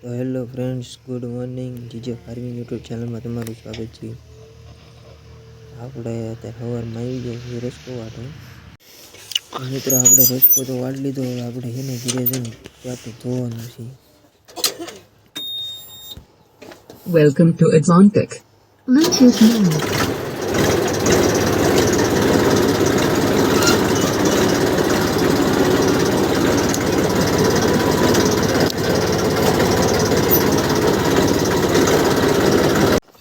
તો hello friends good morning G J farming YouTube ચેનલમાં તમારું સ્વાગત છે આપણે અત્યારે સવારમાં આવી ગયા છીએ રસ્કો વાટો મિત્રો આપણે રસ્કો તો વાટ લીધો હવે આપણે એને ને ઘીરે જઈને ત્યાં ધોવાનું છે to to Exontic. Bluetooth mode.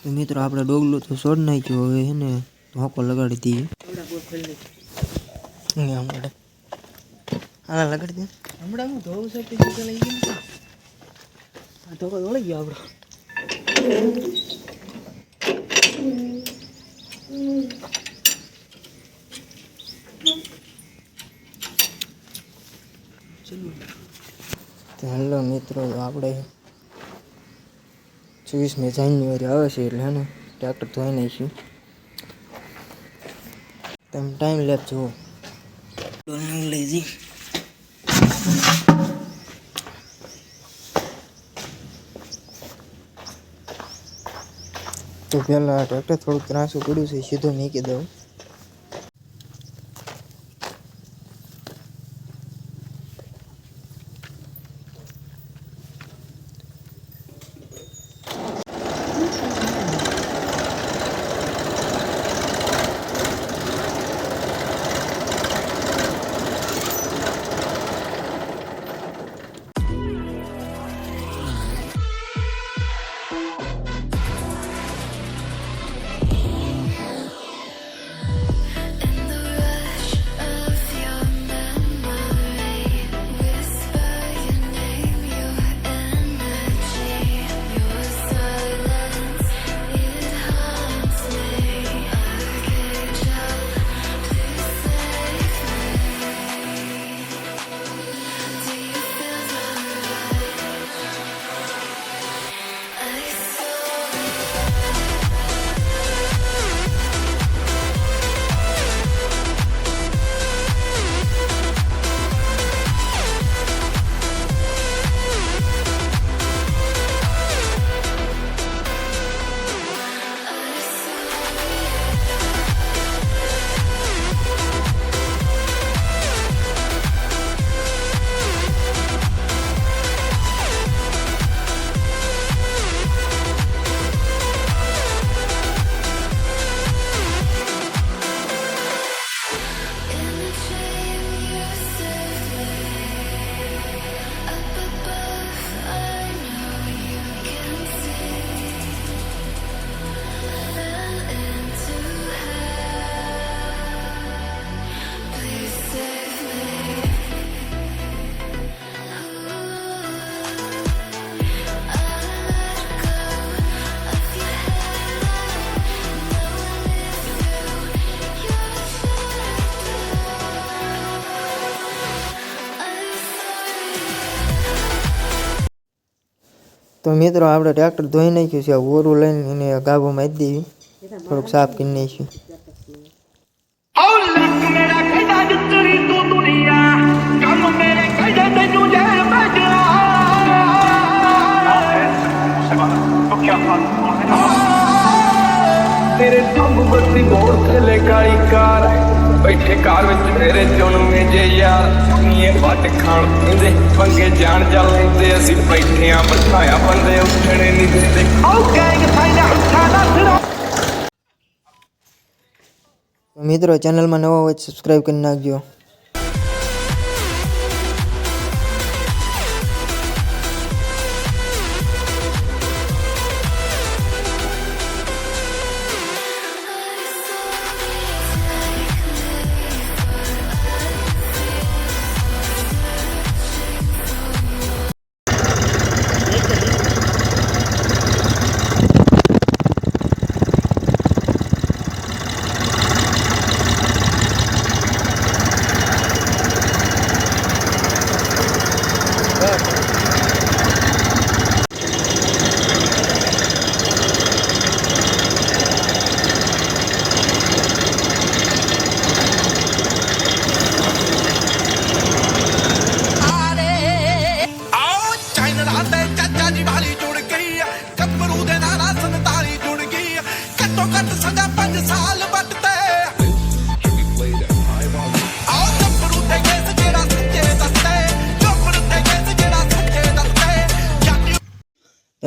તો મિત્રો આપણે ડોગલું તો છોડ નાખ્યું હવે હે ને ધોકો લગાડી દઈએ. હા લગાડી દે. હમણાં હું ધોવું છે ધોકો દોડી ગયો આપણો. મિત્રો આપણે ચોવીસમી જાન્યુઆરી આવે છે એટલે હેને ટ્રેક્ટર ધોઈ નાખ્યું. તમે ટાઈમ લેપ જુઓ. લઈ જઈ તો પહેલાં ટ્રેક્ટર થોડુંક ત્રાસું પડ્યું છે, સીધું મૂકી દઉં. તો મિત્રો આપણે ટ્રેક્ટર ધોઈ નાખ્યું છે ઓરું લઈને એને ગાભો મારી દેવી. થોડુંક સાફ કરી નાખ્યું. ਤੇਰੇ ਕੰਮ ਬੱਤੀ ਮੋੜ ਥੱਲੇ ਕਾਲੀ ਕਾਰ ਬੈਠੇ ਕਾਰ ਵਿੱਚ ਮੇਰੇ ਜਨਮੇ ਜੇ ਯਾਰ ਨੀਏ ਵੱਟ ਖਾਣ ਪੀਂਦੇ ਪੰਗੇ ਜਾਣ ਜਾ ਲੈਂਦੇ ਅਸੀਂ ਬੈਠੇ ਆਂ ਬਠਾਇਆ ਬੰਦੇ ਉੱਠਣੇ ਨਹੀਂ ਦਿੰਦੇ ਓ ਗੈਂਗ ਸਾਈਨਾ ਹੱਥਾਂ ਦਾ ਸਿਰਾ તો મિત્રો ચેનલમાં નવા હોય સબસ્ક્રાઈબ કરી નાખજો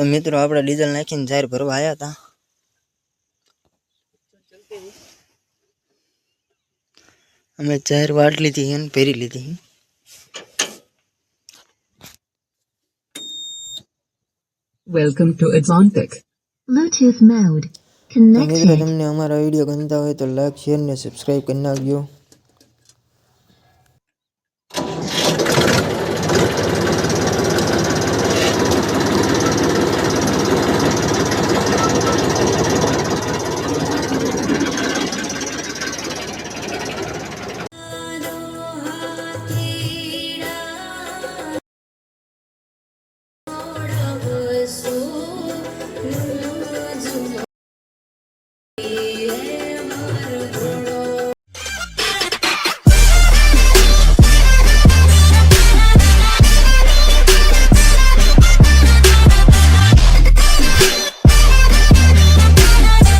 તો મિત્રો આપણે ડીઝલ નાખીને જાહેર ભરવા આવ્યા હતા અમે જાહેર વાટ લીધી અને ભરી લીધી Welcome to Exontic. Bluetooth mode. તો મિત્રો Connected. તમને અમારા વિડીયો ગમતા હોય તો લાઈક શેર ને સબસ્ક્રાઈબ કરી નાખજો